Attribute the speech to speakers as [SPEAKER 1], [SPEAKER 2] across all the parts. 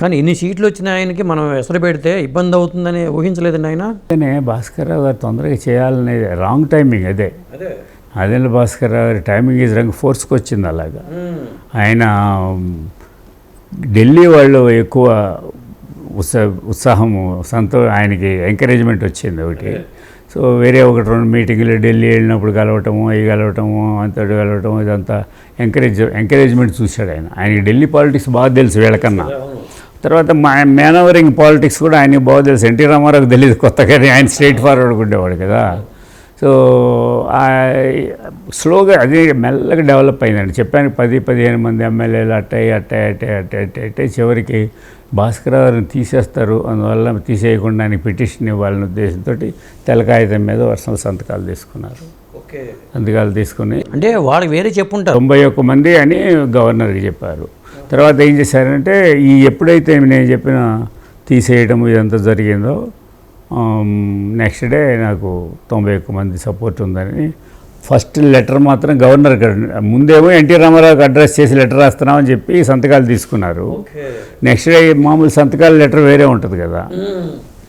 [SPEAKER 1] కానీ ఇన్ని సీట్లు వచ్చిన ఆయనకి మనం ఎసరు పెడితే ఇబ్బంది అవుతుందని ఊహించలేదండి ఆయన?
[SPEAKER 2] అందుకనే భాస్కర్రావు గారు తొందరగా చేయాలనేది రాంగ్ టైమింగ్ అదే.
[SPEAKER 1] అదే.
[SPEAKER 2] అదేళ్ళ భాస్కర్రావు గారి టైమింగ్ ఈజ్ రంగ్ ఫోర్స్కి వచ్చింది అలాగా. ఆయన ఢిల్లీ వాళ్ళు ఎక్కువ ఉత్సా ఉత్సాహము సంతో ఆయనకి ఎంకరేజ్మెంట్ వచ్చింది ఒకటి. సో వేరే ఒకటి రెండు మీటింగ్లు ఢిల్లీ వెళ్ళినప్పుడు కలవటము అవి కలవటము అంతటి కలవటము ఇదంతా ఎంకరేజ్ ఎంకరేజ్మెంట్ చూశాడు ఆయన. ఆయనకి ఢిల్లీ పాలిటిక్స్ బాగా తెలుసు వీళ్ళకన్నా. తర్వాత మా మేనవరింగ్ పాలిటిక్స్ కూడా ఆయనకి బాగా తెలుసు. ఎన్టీ రామారావుకి తెలియదు కొత్తగానే ఆయన స్ట్రైట్ ఫార్వర్డ్ ఉండేవాడు కదా. సో స్లోగా అది మెల్లగా డెవలప్ అయిందండి. చెప్పాను పది పదిహేను మంది ఎమ్మెల్యేలు అట్టాయి అట్టాయి అట్టాయి అట్టాయి అట్టాయి అట్టాయి చివరికి భాస్కరరావుని తీసేస్తారు. అందువల్ల తీసేయకుండా ఆయనకి పిటిషన్ ఇవ్వాలనే ఉద్దేశంతో తెల్ల కాగితం మీద వర్షం సంతకాలు తీసుకున్నారు.
[SPEAKER 1] ఓకే.
[SPEAKER 2] సంతకాలు తీసుకుని
[SPEAKER 1] అంటే వాళ్ళకి వేరే చెప్పుంటారు.
[SPEAKER 2] తొంభై ఒక్క మంది అని గవర్నర్కి చెప్పారు. తర్వాత ఏం చేశారంటే ఈ ఎప్పుడైతే నేను చెప్పిన తీసేయడం ఇదంతా జరిగిందో నెక్స్ట్ డే నాకు తొంభై ఒక్క మంది సపోర్ట్ ఉందని ఫస్ట్ లెటర్ మాత్రం గవర్నర్ ముందేమో ఎన్టీ రామారావుకి అడ్రస్ చేసి లెటర్ రాస్తున్నామని చెప్పి సంతకాలు తీసుకున్నారు. నెక్స్ట్ డే మామూలు సంతకాల లెటర్ వేరే ఉంటుంది కదా.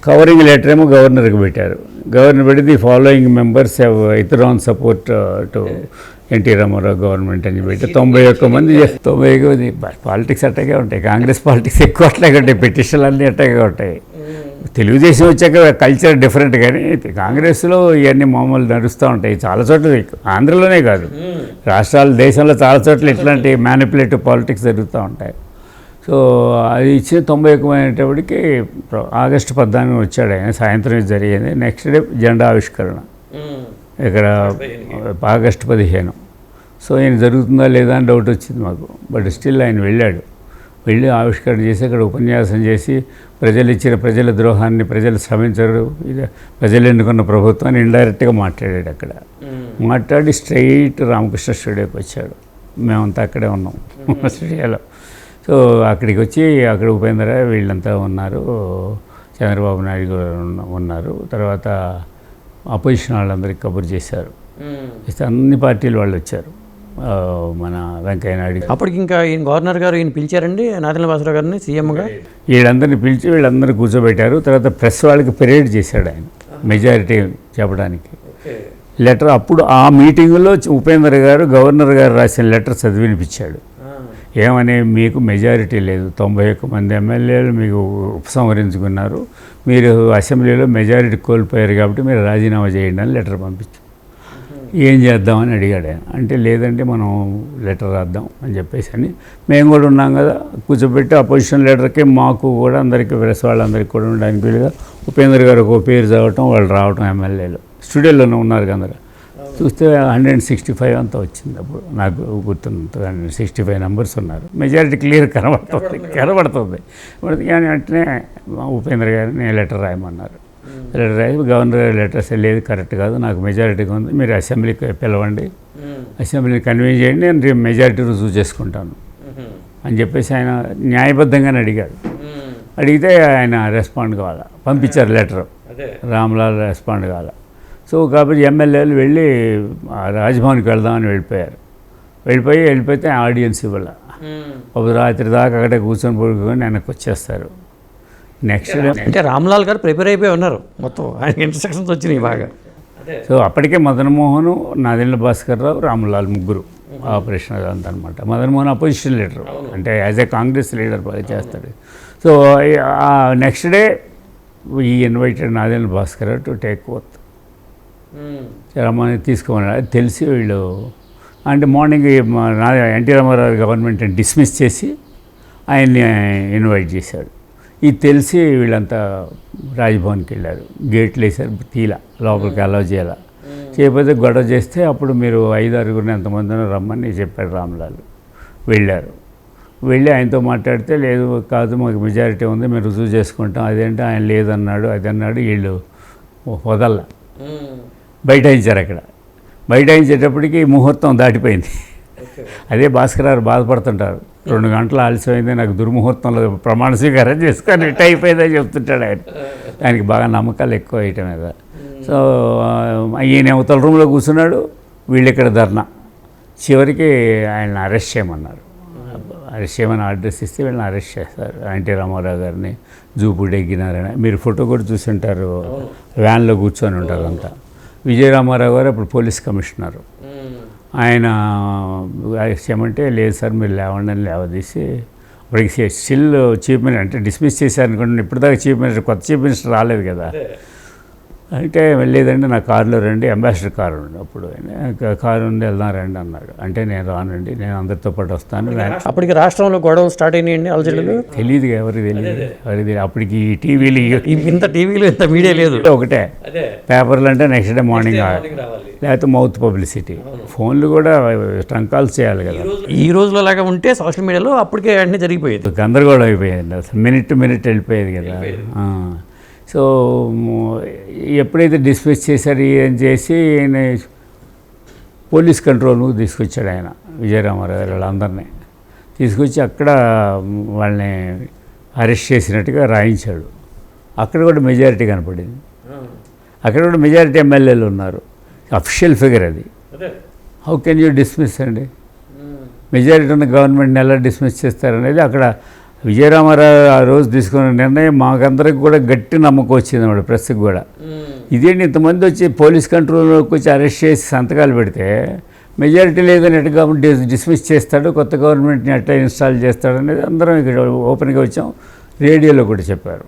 [SPEAKER 2] కవరింగ్ లెటర్ ఏమో గవర్నర్కి పెట్టారు. గవర్నర్ పెట్టి the following members have ఇథరాన్ support to NT Ramarao government అని పెట్టి తొంభై ఒక్క మంది తొంభై ఒక్క మంది పాలిటిక్స్ అట్టాగే ఉంటాయి కాంగ్రెస్ పాలిటిక్స్ ఎక్కువ అట్లాగే ఉంటాయి పిటిషన్లు అన్నీ అట్టాగే ఉంటాయి. తెలుగుదేశం వచ్చాక కల్చర్ డిఫరెంట్ కానీ కాంగ్రెస్లో ఇవన్నీ మామూలు నడుస్తూ ఉంటాయి చాలా చోట్ల ఆంధ్రలోనే కాదు. రాష్ట్రాలు దేశంలో చాలా చోట్ల ఇట్లాంటి మ్యానిపులేటివ్ పాలిటిక్స్ జరుగుతూ ఉంటాయి. సో అది ఇచ్చిన తొంభై ఎక్కువైనప్పటికీ ఆగస్టు పద్నాలుగు వచ్చాడు ఆయన సాయంత్రం జరిగింది నెక్స్ట్ డే జెండా ఆవిష్కరణ. ఇక్కడ ఆగస్టు పదిహేను. సో ఆయన జరుగుతుందా లేదా అని డౌట్ వచ్చింది మాకు. బట్ స్టిల్ ఆయన వెళ్ళాడు. వెళ్ళి ఆవిష్కరణ చేసి అక్కడ ఉపన్యాసం చేసి ప్రజలు ఇచ్చిన ప్రజల ద్రోహాన్ని ప్రజలు శ్రమించరు. ప్రజలు ఎన్నుకున్న ప్రభుత్వాన్ని ఇండైరెక్ట్గా మాట్లాడాడు అక్కడ. మాట్లాడి స్ట్రైట్ రామకృష్ణ స్టూడియోకి వచ్చాడు. మేమంతా అక్కడే ఉన్నాం. స్టూడియోలో. సో అక్కడికి వచ్చి అక్కడ ఉపేంద్ర వీళ్ళంతా ఉన్నారు. చంద్రబాబు నాయుడు గారు ఉన్న- ఉన్నారు. తర్వాత అపోజిషన్ వాళ్ళందరికీ కబుర్ చేశారు. అన్ని పార్టీలు వాళ్ళు వచ్చారు. మన వెంకయ్య నాయుడు
[SPEAKER 1] అప్పటికి ఇంకా ఈయన గవర్నర్ గారు ఈయన పిలిచారండి నాదెండ్ల భాస్కర్ గారిని సీఎంగా
[SPEAKER 2] వీళ్ళందరినీ పిలిచి వీళ్ళందరూ కూర్చోబెట్టారు. తర్వాత ప్రెస్ వాళ్ళకి పెరేడ్ చేశాడు ఆయన మెజారిటీ చెప్పడానికి. లెటర్ అప్పుడు ఆ మీటింగులో ఉపేంద్ర గారు గవర్నర్ గారు రాసిన లెటర్ చదివి వినిపించాడు ఏమని మీకు మెజారిటీ లేదు. తొంభై ఒక్క మంది ఎమ్మెల్యేలు మీకు ఉపసంహరించుకున్నారు. మీరు అసెంబ్లీలో మెజారిటీ కోల్పోయారు కాబట్టి మీరు రాజీనామా చేయండి అని లెటర్ పంపించాం ఏం చేద్దామని అడిగాడు ఆయన. అంటే లేదంటే మనం లెటర్ రాద్దాం అని చెప్పేసి అని. మేము కూడా ఉన్నాం కదా కూర్చోబెట్టి అపోజిషన్ లెటర్కి మాకు కూడా అందరికీ ప్రెస్ వాళ్ళందరికీ కూడా ఉండడానికి వీలుగా ఉపేంద్ర గారు ఒక పేరు చదవటం వాళ్ళు రావటం ఎమ్మెల్యేలు. స్టూడియోలోనే ఉన్నారు కదా చూస్తే హండ్రెడ్ సిక్స్టీ ఫైవ్ అంతా వచ్చింది అప్పుడు. నాకు గుర్తున్నంత హండ్రెడ్ సిక్స్టీ ఫైవ్ నెంబర్స్ ఉన్నారు. మెజారిటీ క్లియర్ కనబడుతుంది కనబడుతుంది. కానీ వెంటనే ఉపేంద్ర గారిని లెటర్ రాయమన్నారు. లెటర్ రాయి గవర్నర్ గారి లెటర్స్ లేదు కరెక్ట్ కాదు నాకు మెజారిటీగా ఉంది. మీరు అసెంబ్లీకి పిలవండి అసెంబ్లీని కన్వీన్ చేయండి నేను రేపు మెజారిటీ రుజువు చేసుకుంటాను. అని చెప్పేసి ఆయన న్యాయబద్ధంగానే అడిగాడు. అడిగితే ఆయన రెస్పాండ్ కావాలా పంపించారు లెటర్. రామ్లాల్ రెస్పాండ్ కావాలా సో కాబట్టి ఎమ్మెల్యేలు వెళ్ళి ఆ రాజ్భవన్కి వెళ్దామని వెళ్ళిపోయారు. వెళ్ళిపోయి వెళ్ళిపోతే ఆడియన్స్ ఇవ్వాల. ఒక రాత్రి దాకా అక్కడే కూర్చొని పడుకొని వెనక్కి వచ్చేస్తారు. నెక్స్ట్ డే
[SPEAKER 1] అంటే రామ్లాల్ గారు ప్రిపేర్ అయిపోయి ఉన్నారు మొత్తం. ఆయనకి ఇన్స్ట్రక్షన్స్ వచ్చినాయి బాగా.
[SPEAKER 2] సో అప్పటికే మదన్మోహన్ నాదెండ్ల భాస్కర్ రావు రాములాల్ ముగ్గురు ఆపరేషన్ అదంతా అనమాట మదన్మోహన్ అపోజిషన్ లీడర్ అంటే యాజ్ ఏ కాంగ్రెస్ లీడర్ చేస్తాడు. సో నెక్స్ట్ డే ఈ invited Nadendla Bhaskar to take oath రమ్మని తీసుకోమని అది తెలిసి వీళ్ళు అంటే మార్నింగ్ నా ఎన్టీ రామారావు గవర్నమెంట్ని డిస్మిస్ చేసి ఆయన్ని ఇన్వైట్ చేశాడు. ఇది తెలిసి వీళ్ళంతా రాజ్భవన్కి వెళ్ళారు. గేట్లు వేసారు తీల లోపలికి అలౌ చేయాల. చేయకపోతే గొడవ చేస్తే అప్పుడు మీరు ఐదు ఆరుగురిని ఎంతమందినో రమ్మని చెప్పాడు రామ్లాల్. వెళ్ళారు. వెళ్ళి ఆయనతో మాట్లాడితే లేదు కాదు మాకు మెజారిటీ ఉంది మేము రుజువు చేసుకుంటాం అదేంటి ఆయన లేదన్నాడు అది అన్నాడు వీళ్ళు వదల్లా. బైఠాయించారు అక్కడ. బైఠాయించేటప్పటికి ముహూర్తం దాటిపోయింది. అదే భాస్కర్ గారు బాధపడుతుంటారు. రెండు గంటలు ఆలస్యమైంది నాకు దుర్ముహూర్తంలో ప్రమాణ స్వీకారం చేసుకొని రిట్ అయిపోయిందని చెప్తుంటాడు ఆయన. ఆయనకి బాగా నమ్మకాలు ఎక్కువ వేయటం మీద. సో ఈయన అవతల రూమ్లో కూర్చున్నాడు. వీళ్ళు ఇక్కడ ధర్నా. చివరికి ఆయన అరెస్ట్ చేయమన్నారు. అరెస్ట్ చేయమని అడ్రస్ ఇస్తే వీళ్ళని అరెస్ట్ చేస్తారు. ఎన్టీ రామారావు గారిని జూపూడి ఎగ్గినారని. మీరు ఫోటో కూడా చూసుంటారు. వ్యాన్లో కూర్చొని ఉంటారు అంతా. విజయ రామారావు గారు అప్పుడు పోలీస్ కమిషనరు. ఆయన చేయమంటే లేదు సార్ మీరు లేవండి అని లేవదీసి అప్పటికి స్టిల్ చీఫ్ మినిస్టర్ అంటే డిస్మిస్ చేశారు అనుకోండి ఇప్పటిదాకా చీఫ్ మినిస్టర్ కొత్త చీఫ్ మినిస్టర్ రాలేదు కదా. అంటే లేదండి నా కారులో రండి అంబాసిడర్ కారు ఉంది అప్పుడు. ఆయన "కా- కారు ఉంది వెళ్దాం రండి అన్నాడు. అంటే నేను రానండి నేను అందరితో పాటు వస్తాను.
[SPEAKER 1] అప్పటికి రాష్ట్రంలో గొడవలు స్టార్ట్ అయినాయండి అలజడులు
[SPEAKER 2] తెలియదు ఎవరికి తెలియదు ఎవరికి తెలియదు అప్పటికి టీవీలు
[SPEAKER 1] ఇంత టీవీలో ఇంత మీడియా లేదు.
[SPEAKER 2] ఒకటే. పేపర్లు అంటే నెక్స్ట్ డే మార్నింగ్ లేకపోతే మౌత్ పబ్లిసిటీ ఫోన్లు కూడా ట్రంక్ కాల్స్ చేయాలి కదా.
[SPEAKER 1] ఈ రోజులో లాగా ఉంటే సోషల్ మీడియాలో అప్పటికే అన్నీ జరిగిపోయేది.
[SPEAKER 2] గందరగోళం అయిపోయింది. అసలు మినిట్ టు మినిట్ వెళ్ళిపోయేది కదా. సో ఎప్పుడైతే డిస్మిస్ చేశారు ఏం చేసి ఆయన పోలీస్ కంట్రోల్ తీసుకొచ్చాడు ఆయన విజయరామారావు గారు వాళ్ళందరినీ. తీసుకొచ్చి అక్కడ వాళ్ళని అరెస్ట్ చేసినట్టుగా రాయించాడు. అక్కడ కూడా మెజారిటీ కనపడింది. అక్కడ కూడా మెజారిటీ ఎమ్మెల్యేలు ఉన్నారు. అఫిషియల్ ఫిగర్ అది. హౌ కెన్ యూ డిస్మిస్ అండి? మెజారిటీ ఉన్న గవర్నమెంట్ని ఎలా డిస్మిస్ చేస్తారనేది అక్కడ విజయరామారావు ఆ రోజు తీసుకున్న నిర్ణయం మాకందరికి కూడా గట్టి నమ్మకం వచ్చింది అన్నమాట ప్రెస్కి కూడా. ఇదేంటి ఇంతమంది వచ్చి పోలీస్ కంట్రోల్లోకి వచ్చి అరెస్ట్ చేసి సంతకాలు పెడితే మెజారిటీ లేదని ఎట్లా గవర్నమెంట్ డిస్- డిస్మిస్ చేస్తాడు కొత్త గవర్నమెంట్ని ఎట్లా ఇన్స్టాల్ చేస్తాడు అనేది అందరం ఇక్కడ ఓపెన్గా వచ్చాం. రేడియోలో కూడా చెప్పారు.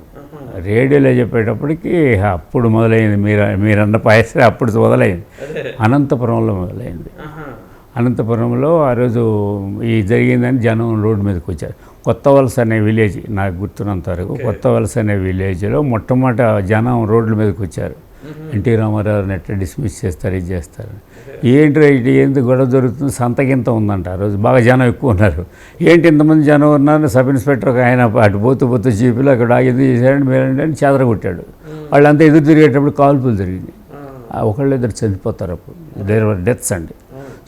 [SPEAKER 2] రేడియోలో చెప్పేటప్పటికి అప్పుడు మొదలైంది మీరు మీరన్న పాయసే అప్పుడు మొదలైంది. అనంతపురంలో మొదలైంది. అనంతపురంలో ఆ రోజు ఈ జరిగిందని జనం రోడ్డు మీదకి వచ్చారు. కొత్త వలస అనే విలేజ్ నాకు గుర్తున్నంత వరకు కొత్త వలస అనే విలేజ్లో మొట్టమొదట జనం రోడ్ల మీదకి వచ్చారు. ఎన్టీ రామారావుని ఎట్లా డిస్మిస్ చేస్తారు ఇది చేస్తారు? ఏంటి ఇది? ఏంటి గొడవ జరుగుతుంది? సంతకింత ఉందంట? ఆ రోజు బాగా జనం ఎక్కువ ఉన్నారు. ఏంటి ఇంతమంది జనం ఉన్నారు? సబ్ ఇన్స్పెక్టర్ ఒక ఆయన అటు పోతూ పోతూ జీపులో అక్కడ ఆగింది చేశాడు మీరండి అని చెదరగొట్టాడు వాళ్ళంతా ఎదురు తిరిగేటప్పుడు కాల్పులు జరిగింది. ఒకళ్ళు ఇద్దరు చనిపోతారు అప్పుడు. దేర్ వర్ డెత్స్ అండి.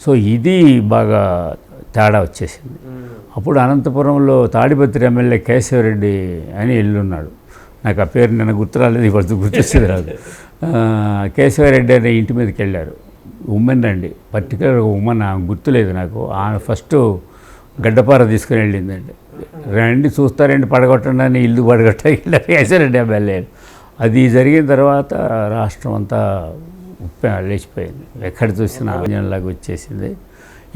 [SPEAKER 2] సో ఇది బాగా తేడా వచ్చేసింది. అప్పుడు అనంతపురంలో తాడిపత్రి ఎమ్మెల్యే కేశవరెడ్డి అని ఎల్లున్నాడు. నాకు ఆ పేరు నిన్న గుర్తురాలేదు ఇవాళ గుర్తొచ్చేది రాదు. కేశవరెడ్డి అనే ఇంటి మీదకి వెళ్ళారు. ఉమెన్ అండి పర్టికులర్ ఉమెన్ ఆమె గుర్తులేదు నాకు. ఆమె ఫస్ట్ గడ్డపార తీసుకుని వెళ్ళిందండి. రండి చూస్తారండి పడగొట్టండి అని ఇల్లు పడగొట్ట వెళ్ళారు కేశవరెడ్డి ఎమ్మెల్యే. అది జరిగిన తర్వాత రాష్ట్రం అంతా ఉప్ప లేచిపోయింది. ఎక్కడ చూసినా లాగా వచ్చేసింది.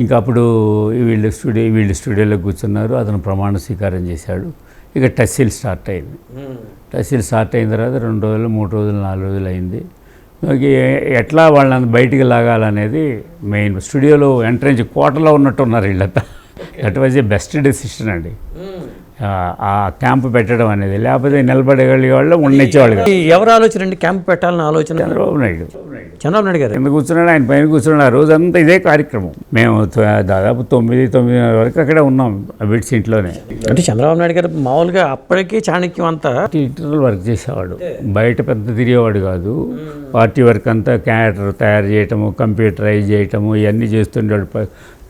[SPEAKER 2] ఇంకా అప్పుడు వీళ్ళు స్టూడియో వీళ్ళు స్టూడియోలో కూర్చున్నారు. అతను ప్రమాణ స్వీకారం చేశాడు. ఇక టెస్సిల్ స్టార్ట్ అయింది. టెస్సిల్ స్టార్ట్ అయిన తర్వాత రెండు రోజులు మూడు రోజులు నాలుగు రోజులు అయింది. ఎట్లా వాళ్ళని బయటికి లాగాలనేది మెయిన్. స్టూడియోలో ఎంట్రెన్స్ కోటలో ఉన్నట్టున్నారు వీళ్ళంతా. That was a best decision అండి. ఆ- క్యాంప్ పెట్టడం అనేది లేకపోతే నిలబడగలిగే వాళ్ళు ఉండనిచ్చేవాళ్ళు
[SPEAKER 1] ఎవరు ఆలోచన అండి క్యాంప్ పెట్టాలని ఆలోచన?
[SPEAKER 2] చంద్రబాబు నాయుడు.
[SPEAKER 1] చంద్రబాబు నాయుడు గారు.
[SPEAKER 2] కింద కూర్చున్నాడు? ఆయన పైన కూర్చున్నాడు. ఆ రోజంతా ఇదే కార్యక్రమం. మేము దాదాపు తొమ్మిది తొమ్మిదిన్నర వరకు అక్కడే ఉన్నాం బిట్స్ ఇంట్లోనే
[SPEAKER 1] అంటే చంద్రబాబు నాయుడు గారు మామూలుగా అప్పటికే చాణక్యం అంతా
[SPEAKER 2] ఇంటర్నల్ వర్క్ చేసేవాడు. బయట పెద్ద తిరిగేవాడు కాదు. పార్టీ వర్క్ అంతా క్యారెక్టర్ తయారు చేయటము కంప్యూటరైజ్ చేయటము ఇవన్నీ చేస్తుండేవాడు.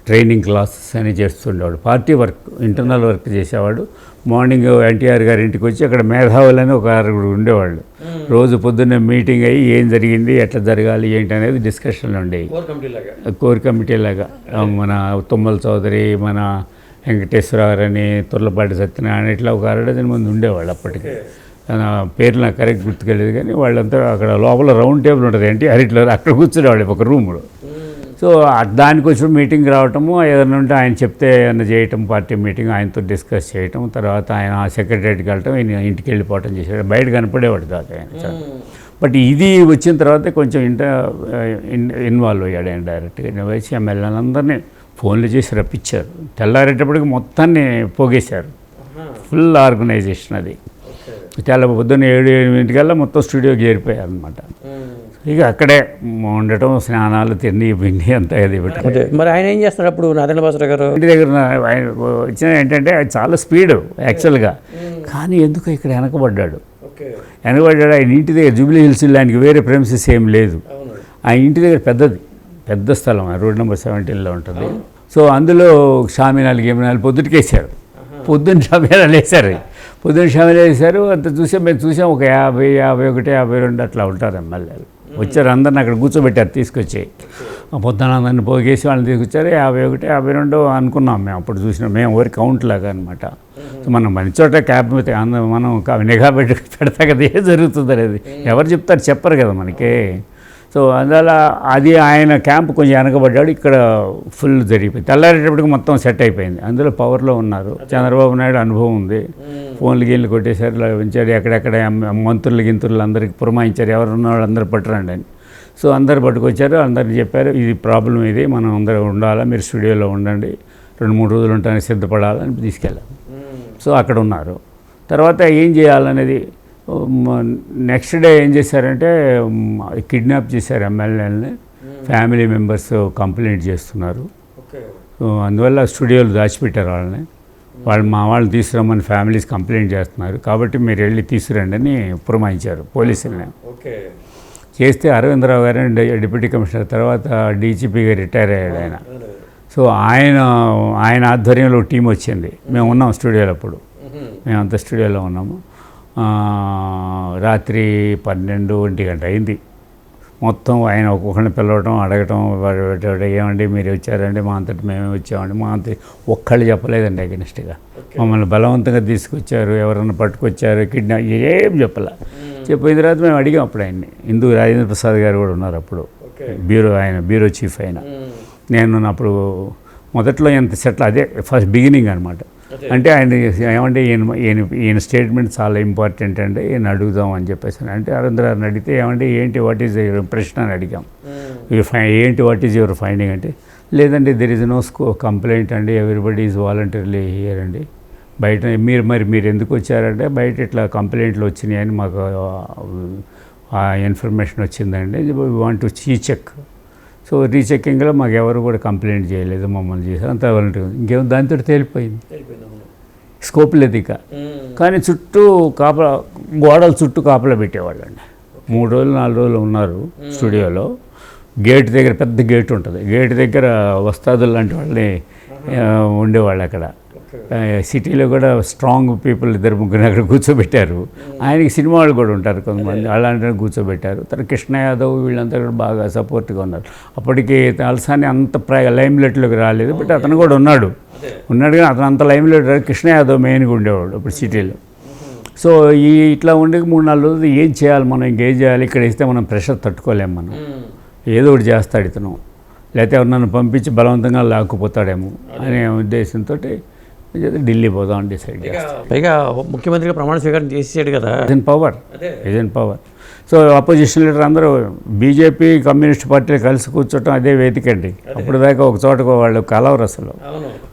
[SPEAKER 2] ట్రైనింగ్ క్లాసెస్ అని చేస్తుండేవాడు. పార్టీ వర్క్ ఇంటర్నల్ వర్క్ చేసేవాడు. మార్నింగ్ ఎన్టీఆర్ గారి ఇంటికి వచ్చి అక్కడ మేధావులని ఒక ఆరుగురు ఉండేవాళ్ళు. రోజు పొద్దున్నే మీటింగ్ అయ్యి ఏం జరిగింది ఎట్లా జరగాలి ఏంటి అనేది డిస్కషన్లు ఉండేవి. కోర్ కమిటీ లాగా. మన తుమ్మల చౌదరి మన వెంకటేశ్వరరావు అని తుర్లపాటి సత్యనారాయణ ఇట్లా ఒక అరడజన మంది ఉండేవాళ్ళు అప్పటికి. ఆ, పేర్లు నాకు కరెక్ట్ గుర్తుకెళ్ళేది కానీ వాళ్ళంతా అక్కడ లోపల రౌండ్ టేబుల్ ఉంటుంది. ఏంటి అరిట్లో అక్కడ కూర్చునేవాళ్ళు ఒక రూమ్లో. సో దానికి వచ్చిన మీటింగ్ రావటము ఏదైనా ఉంటే ఆయన చెప్తే ఏదైనా చేయటం పార్టీ మీటింగ్ ఆయనతో డిస్కస్ చేయటం తర్వాత ఆయన సెక్రటరీకి వెళ్ళటం ఈయన ఇంటికి వెళ్ళిపోవటం చేసాడు బయట కనపడేవాడు కాదు ఆయన బట్ ఇది వచ్చిన తర్వాత కొంచెం ఇంట ఇన్- ఇన్వాల్వ్ అయ్యాడు ఆయన డైరెక్ట్గా. వచ్చి ఎమ్మెల్యేలందరినీ ఫోన్లు చేసి రప్పించారు. తెల్లారేటప్పటికి మొత్తాన్ని పోగేశారు. ఫుల్ ఆర్గనైజేషన్ అది. తెల్ల పొద్దున్న ఏడు ఎనిమిదింటికల్లా మొత్తం స్టూడియోకి చేరిపోయారు అనమాట ఇక అక్కడే ఉండటం స్నానాలు తిండి పిండి అంతా ఇది
[SPEAKER 1] మరి ఆయన ఏం చేస్తున్నాడు అప్పుడు? నారాయణ బాసరావు గారు?
[SPEAKER 2] ఇంటి దగ్గర వచ్చిన ఏంటంటే అది చాలా స్పీడ్ యాక్చువల్గా. కానీ ఎందుకు ఇక్కడ వెనకబడ్డాడు? వెనకబడ్డాడు ఆయన ఇంటి దగ్గర జూబ్లీ హిల్స్ ఆయనకి వేరే ప్రెమిసెస్ ఏం లేదు. ఆ ఇంటి దగ్గర పెద్దది పెద్ద స్థలం ఆ రోడ్ నెంబర్ సెవెంటీన్లో ఉంటుంది. సో అందులో షామినాలు గేమినాలు పొద్దుటికేసారు పొద్దున్న షామినాలు వేశారు పొద్దున్న షామినాలు వేశారు అంత చూసాం మేము చూసాం ఒక యాభై యాభై ఒకటి యాభై రెండు అట్లా ఉంటారు ఎమ్మెల్యేలు. వచ్చారు అందరిని అక్కడ కూర్చోబెట్టారు తీసుకొచ్చి. ఆ పొద్దున అందరిని పోగేసి వాళ్ళని తీసుకొచ్చారు యాభై ఒకటి యాభై రెండు అనుకున్నాం మేము. అప్పుడు చూసినాం మేము ఊరి కౌంట్ లాగా అనమాట సో మనం మంచి చోట క్యాబ్ అందరం మనం నిఘా పెట్టి పెడతా కదా ఏం జరుగుతుంది అనేది ఎవరు చెప్తారు చెప్పరు కదా మనకి. సో అందువల్ల అది ఆయన క్యాంప్ కొంచెం వెనకబడ్డాడు. ఇక్కడ ఫుల్ జరిగిపోయింది. తెల్లారేటప్పటికి మొత్తం సెట్ అయిపోయింది. అందులో పవర్లో ఉన్నారు. చంద్రబాబు నాయుడు అనుభవం ఉంది. ఫోన్లు గీళ్ళు కొట్టేశారు ఉంచారు. ఎక్కడెక్కడ మంత్రులు గింతులు అందరికి పురమాయించారు. ఎవరు ఉన్నవాళ్ళు అందరూ పట్టురండి అని. సో అందరు పట్టుకొచ్చారు. అందరికి చెప్పారు ఇది ప్రాబ్లం ఇది మనం అందరూ ఉండాలా మీరు స్టూడియోలో ఉండండి. రెండు మూడు రోజులు ఉంటానికి సిద్ధపడాలని తీసుకెళ్ళాం సో అక్కడ ఉన్నారు. తర్వాత ఏం చేయాలనేది నెక్స్ట్ డే ఏం చేశారంటే కిడ్నాప్ చేశారు ఎమ్మెల్యేలని ఫ్యామిలీ మెంబర్స్ కంప్లైంట్ చేస్తున్నారు. అందువల్ల స్టూడియోలు దాచిపెట్టారు వాళ్ళని. వాళ్ళు మా వాళ్ళని తీసుకురమ్మని ఫ్యామిలీస్ కంప్లైంట్ చేస్తున్నారు. కాబట్టి మీరు వెళ్ళి తీసుకురండి అని పురమాయించారు పోలీసుల్ని.
[SPEAKER 1] ఓకే.
[SPEAKER 2] చేస్తే అరవిందరావు గారు డిప్యూటీ కమిషనర్ తర్వాత డీజీపీగా రిటైర్ అయ్యాడు ఆయన. సో ఆయన ఆయన ఆధ్వర్యంలో టీం వచ్చింది. మేము ఉన్నాం స్టూడియోలో అప్పుడు. మేమంతా స్టూడియోలో ఉన్నాము. రాత్రి పన్నెండు ఒంటి గంట అయింది. మొత్తం ఆయన ఒక్కొక్కరిని పిలవడం అడగటం ఏమండి మీరు వచ్చారండి మా అంతటి మేమే వచ్చామండి మా అంత ఒక్కళ్ళు చెప్పలేదండి అగెనిస్ట్గా. మమ్మల్ని బలవంతంగా తీసుకొచ్చారు ఎవరన్నా పట్టుకొచ్చారు కిడ్నాప్ ఏం చెప్పలే. చెప్పిన తర్వాత మేము అడిగాం అప్పుడు ఆయన్ని. ఇందు రాజేంద్ర ప్రసాద్ గారు కూడా ఉన్నారు అప్పుడు. బ్యూరో ఆయన బ్యూరో చీఫ్ ఆయన. నేను అప్పుడు మొదట్లో ఎంత సెటిల్ అదే ఫస్ట్ బిగినింగ్ అనమాట అంటే ఆయన ఏమంటే ఈయన ఈయన ఈయన స్టేట్మెంట్ చాలా ఇంపార్టెంట్ అండి ఈయన అడుగుదాం అని చెప్పేసి అంటే అరుంధరాన్ని అడిగితే ఏమంటే ఏంటి వాట్ ఈజ్ యువర్ ఇంప్రెషన్ అని అడిగాం ఏంటి వాట్ ఈజ్ యువర్ ఫైండింగ్ అంటే లేదండి దెర్ ఇస్ నో స్కో కంప్లైంట్ అండి ఎవ్రీబడి ఈజ్ వాలంటీర్లీ హియర్ అండి బయట మీరు మరి మీరు ఎందుకు వచ్చారంటే బయట ఇట్లా కంప్లైంట్లు వచ్చినాయి అని మాకు ఆ ఇన్ఫర్మేషన్ వచ్చిందండి వాంట్ టు చీ చెక్ సో రీచెక్కింగ్లో మాకు ఎవరు కూడా కంప్లైంట్ చేయలేదు మమ్మల్ని చేశారు. అంత వాలంటీర్ ఇంకేమో దాంతో తేలిపోయింది. స్కోప్ లేదు ఇక. కానీ చుట్టూ కాపలా గోడల చుట్టూ కాపలా పెట్టేవాళ్ళండి. మూడు రోజులు నాలుగు రోజులు ఉన్నారు స్టూడియోలో. గేట్ దగ్గర పెద్ద గేట్ ఉంటుంది. గేట్ దగ్గర వస్తాదులు లాంటి వాళ్ళని ఉండేవాళ్ళు అక్కడ. సిటీలో కూడా స్ట్రాంగ్ పీపుల్ ఇద్దరు ముగ్గురు అక్కడ కూర్చోబెట్టారు. ఆయనకి సినిమా వాళ్ళు కూడా ఉంటారు కొంతమంది. అలాంటి కూర్చోబెట్టారు. తర్వాత కృష్ణ యాదవ్ వీళ్ళంతా కూడా బాగా సపోర్ట్గా ఉన్నారు. అప్పటికి అల్సాని అంత ప్ర లైమ్ లైట్లోకి రాలేదు. బట్ అతను కూడా ఉన్నాడు. ఉన్నాడు కానీ అతను అంత లైమ్ లైట్ రాలేదు. కృష్ణ యాదవ్ మెయిన్గా ఉండేవాడు అప్పుడు సిటీలో. సో ఈ ఇట్లా ఉండే మూడు నాలుగు రోజులు ఏం చేయాలి మనం? ఇంకేం చేయాలి? ఇక్కడ ఇస్తే మనం ప్రెషర్ తట్టుకోలేము మనం. ఏదో ఒకటి చేస్తాడు ఇతను. లేకపోతే ఎవరినన్ను పంపించి బలవంతంగా లాక్కుపోతాడేమో అనే ఉద్దేశంతో ఢిల్లీ పోదాం అని డిసైడ్ చేస్తాం.
[SPEAKER 1] పైగా ముఖ్యమంత్రిగా ప్రమాణ స్వీకారం చేసేసాడు కదా.
[SPEAKER 2] In power in power so opposition leader అందరూ బీజేపీ కమ్యూనిస్ట్ పార్టీలు కలిసి కూర్చోవటం అదే వేదిక అండి. అప్పుడు దాకా ఒక చోట వాళ్ళు కలవరు అసలు.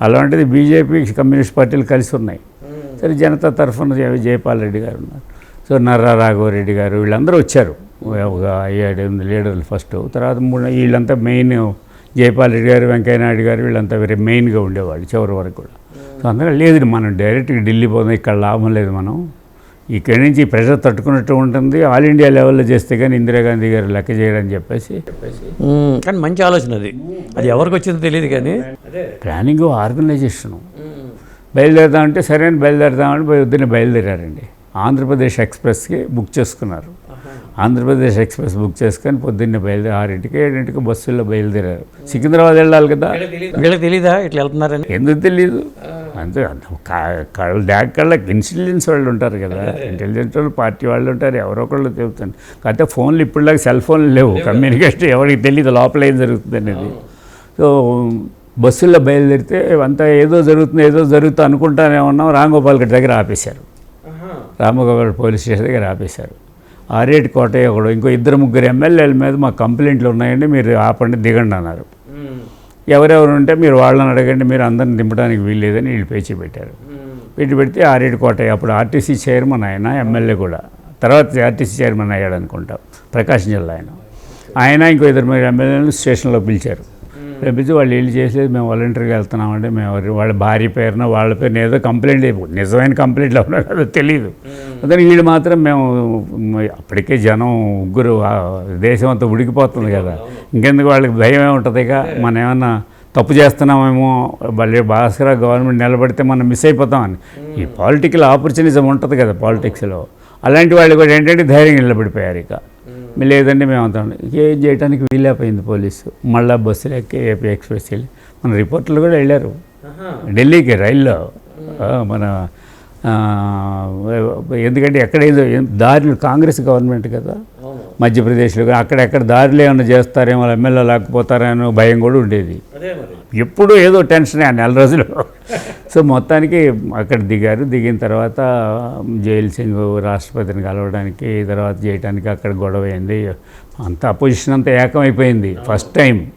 [SPEAKER 2] అలాంటిది బీజేపీ కమ్యూనిస్ట్ పార్టీలు కలిసి ఉన్నాయి. సరే జనతా తరఫున జయ- జయపాల్ రెడ్డి గారు ఉన్నారు. సో నర్రా రాఘవరెడ్డి గారు వీళ్ళందరూ వచ్చారు. ఒక ఏడు ఎనిమిది లీడర్లు ఫస్ట్. తర్వాత మూడు వీళ్ళంతా మెయిన్ జయపాల్ రెడ్డి గారు వెంకయ్య నాయుడు గారు వీళ్ళంతా వెరీ మెయిన్గా ఉండేవాళ్ళు చివరి వరకు కూడా. సో అందుకని లేదు మనం డైరెక్ట్గా ఢిల్లీ పోదాం ఇక్కడ లాభం లేదు మనం. ఇక్కడి నుంచి ప్రెషర్ తట్టుకున్నట్టు ఉంటుంది. ఆల్ ఇండియా లెవెల్లో చేస్తే కానీ ఇందిరాగాంధీ గారు లెక్క చేయడని చెప్పేసి.
[SPEAKER 1] కానీ మంచి ఆలోచన అది. అది ఎవరికి వచ్చిందో తెలియదు కానీ.
[SPEAKER 2] ప్లానింగ్ ఆర్గనైజేషను బయలుదేరదామంటే సరే అని బయలుదేరదామని పొద్దున్నే బయలుదేరారండి. ఆంధ్రప్రదేశ్ ఎక్స్ప్రెస్కి బుక్ చేసుకున్నారు. ఆంధ్రప్రదేశ్ ఎక్స్ప్రెస్ బుక్ చేసుకొని పొద్దున్నే బయలుదేరి ఆరింటికి ఏడింటికి బస్సుల్లో బయలుదేరారు. సికింద్రాబాద్ వెళ్ళాలి కదా?
[SPEAKER 1] వీళ్ళకి తెలీదా? ఇట్లా వెళ్తున్నారని?
[SPEAKER 2] ఎందుకు తెలియదు అంతే కళ్ళ డాక్ కళ్ళకి ఇన్సెలిజెన్స్ వాళ్ళు ఉంటారు కదా. ఇంటెలిజెన్స్ వాళ్ళు పార్టీ వాళ్ళు ఉంటారు ఎవరో ఒకళ్ళు చెబుతారు కాకపోతే ఫోన్లు ఇప్పుడులాగా సెల్ ఫోన్లు లేవు. కమ్యూనికేషన్ ఎవరికి తెలియదు లోపల ఏం జరుగుతుంది అనేది. సో బస్సుల్లో బయలుదేరితే అంతా ఏదో జరుగుతుంది ఏదో జరుగుతుంది అనుకుంటానే ఉన్నాం రాంగోపాల్ గడి దగ్గర ఆపేశారు. రామగోపాల్ పోలీస్ స్టేషన్ దగ్గర ఆపేశారు. ఆరేటి కోటయ్య ఒకడు ఇంకో ఇద్దరు ముగ్గురు ఎమ్మెల్యేల మీద మా కంప్లైంట్లు ఉన్నాయండి మీరు ఆపండి దిగండి అన్నారు. ఎవరెవరు ఉంటే మీరు వాళ్ళని అడగండి మీరు అందరిని దింపడానికి వీల్లేదని వీళ్ళు పేచి పెట్టారు. పెట్టి పెడితే ఆరేడు కోటయ్య అప్పుడు ఆర్టీసీ చైర్మన్ ఆయన ఎమ్మెల్యే కూడా. తర్వాత ఆర్టీసీ చైర్మన్ అయ్యాడు అనుకుంటా ప్రకాశం జిల్లా ఆయన. ఆయన ఇంకో ఇద్దరు మీరు ఎమ్మెల్యేలను స్టేషన్లో పిలిచారు. పిలిపించి వాళ్ళు వెళ్ళి చేసేది మేము వాలంటీర్గా వెళ్తున్నామంటే మేము వాళ్ళ భార్య పేరున వాళ్ళ పేరున ఏదో కంప్లైంట్ నిజమైన కంప్లైంట్లు అవునా కదా తెలియదు అతను వీళ్ళు మాత్రం మేము అప్పటికే జనం ముగ్గురు దేశం అంతా ఉడికిపోతుంది కదా. ఇంకెందుకు వాళ్ళకి భయం ఉంటుంది ఇక. మనం ఏమన్నా తప్పు చేస్తున్నామేమో మళ్ళీ భాస్కర గవర్నమెంట్ నిలబడితే మనం మిస్ అయిపోతామని. ఈ పాలిటికల్ ఆపర్చునిజం ఉంటుంది కదా పాలిటిక్స్లో. అలాంటి వాళ్ళు కూడా ఏంటంటే ధైర్యం నిలబడిపోయారు ఇక. లేదంటే మేము అంతా ఏం చేయడానికి వీలైపోయింది పోలీసు. మళ్ళా బస్సులు ఎక్కి ఏపీ ఎక్స్ప్రెస్ వెళ్ళి మన రిపోర్టర్లు కూడా వెళ్ళారు. ఢిల్లీకి రైల్లో. మన ఎందుకంటే ఎక్కడేదో దారులు కాంగ్రెస్ గవర్నమెంట్ కదా. మధ్యప్రదేశ్లో కూడా అక్కడెక్కడ దారులు ఏమైనా చేస్తారేమో ఎమ్మెల్యే లేకపోతారేమో భయం కూడా ఉండేది. ఎప్పుడూ ఏదో టెన్షనే ఆ నెల రోజులు. సో మొత్తానికి అక్కడ దిగారు. దిగిన తర్వాత జైల్ సింగ్ రాష్ట్రపతిని కలవడానికి తర్వాత చేయడానికి అక్కడ గొడవ అయింది అంత అపోజిషన్ అంతా ఏకమైపోయింది. First time.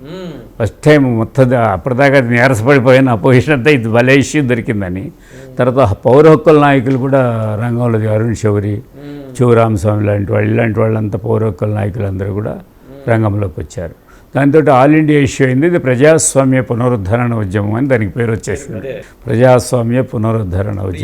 [SPEAKER 2] ఫస్ట్ టైం మొత్తం అప్పటిదాకా అది నీరసపడిపోయిన అపోజిషన్ అంతా ఇది భలే ఇష్యూ దొరికిందని. తర్వాత పౌర హక్కుల నాయకులు కూడా రంగంలో. అరుణ్ శౌరి. శివరామస్వామి లాంటి వాళ్ళు ఇలాంటి వాళ్ళంతా పౌర హక్కుల నాయకులందరూ కూడా రంగంలోకి వచ్చారు. దాంతో ఆల్ ఇండియా ఇష్యూ అయింది. ఇది ప్రజాస్వామ్య పునరుద్ధరణ ఉద్యమం అని దానికి పేరు వచ్చేసింది. ప్రజాస్వామ్య పునరుద్ధరణ ఉద్యమం.